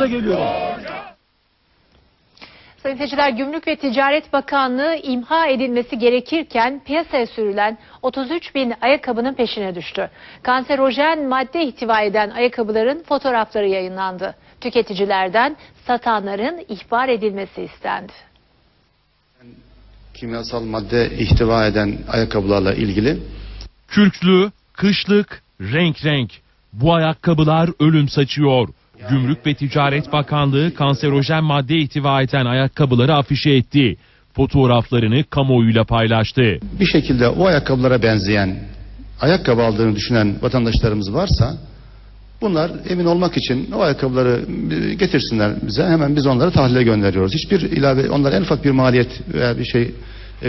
Gaza geliyorum. Sayın seyirciler, Gümrük ve Ticaret Bakanlığı imha edilmesi gerekirken piyasaya sürülen 33 bin ayakkabının peşine düştü. Kanserojen madde ihtiva eden ayakkabıların fotoğrafları yayınlandı. Tüketicilerden satanların ihbar edilmesi istendi. kimyasal madde ihtiva eden ayakkabılarla ilgili Kürklü, kışlık, renk renk. Bu ayakkabılar ölüm saçıyor. Gümrük ve Ticaret Bakanlığı kanserojen madde ihtiva eden ayakkabıları afişe etti. Fotoğraflarını kamuoyuyla paylaştı. bir şekilde o ayakkabılara benzeyen ayakkabı aldığını düşünen vatandaşlarımız varsa bunlar emin olmak için o ayakkabıları getirsinler bize hemen biz onları tahlile gönderiyoruz. Hiçbir ilave onlar en ufak bir maliyet veya bir şey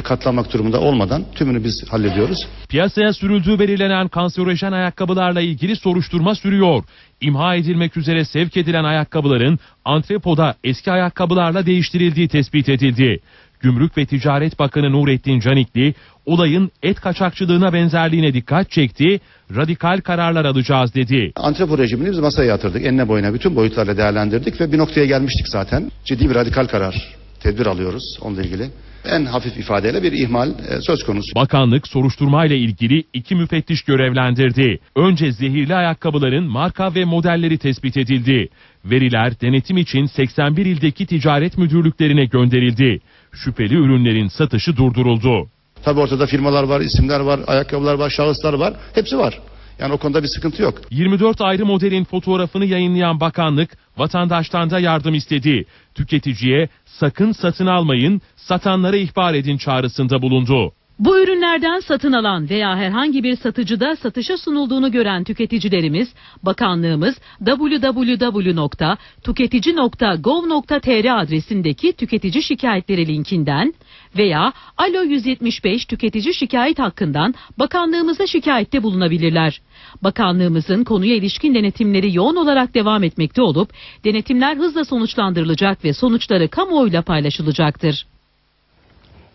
katlanmak durumunda olmadan tümünü biz hallediyoruz. Piyasaya sürüldüğü belirlenen kanserojen ayakkabılarla ilgili soruşturma sürüyor. İmha edilmek üzere sevk edilen ayakkabıların antrepoda eski ayakkabılarla değiştirildiği tespit edildi. Gümrük ve Ticaret Bakanı Nurettin Canikli olayın et kaçakçılığına benzerliğine dikkat çekti, radikal kararlar alacağız dedi. Antrepo rejimini biz masaya yatırdık. Enine boyuna bütün boyutlarla değerlendirdik ve bir noktaya gelmiştik zaten. Ciddi bir radikal karar, tedbir alıyoruz onunla ilgili. En hafif ifadeyle bir ihmal e, söz konusu. Bakanlık soruşturmayla ilgili iki müfettiş görevlendirdi. Önce zehirli ayakkabıların marka ve modelleri tespit edildi. Veriler denetim için 81 ildeki ticaret müdürlüklerine gönderildi. Şüpheli ürünlerin satışı durduruldu. Tabi ortada firmalar var, isimler var, ayakkabılar var, şahıslar var. Hepsi var. Yani o konuda bir sıkıntı yok. 24 ayrı modelin fotoğrafını yayınlayan bakanlık vatandaştan da yardım istedi. Tüketiciye sakın satın almayın, satanlara ihbar edin çağrısında bulundu. Bu ürünlerden satın alan veya herhangi bir satıcıda satışa sunulduğunu gören tüketicilerimiz, bakanlığımız www.tuketici.gov.tr adresindeki tüketici şikayetleri linkinden veya Alo 175 tüketici şikayet hakkından bakanlığımıza şikayette bulunabilirler. Bakanlığımızın konuya ilişkin denetimleri yoğun olarak devam etmekte olup denetimler hızla sonuçlandırılacak ve sonuçları kamuoyuyla paylaşılacaktır.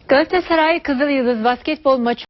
Galatasaray Kızıl Yıldız basketbol maçı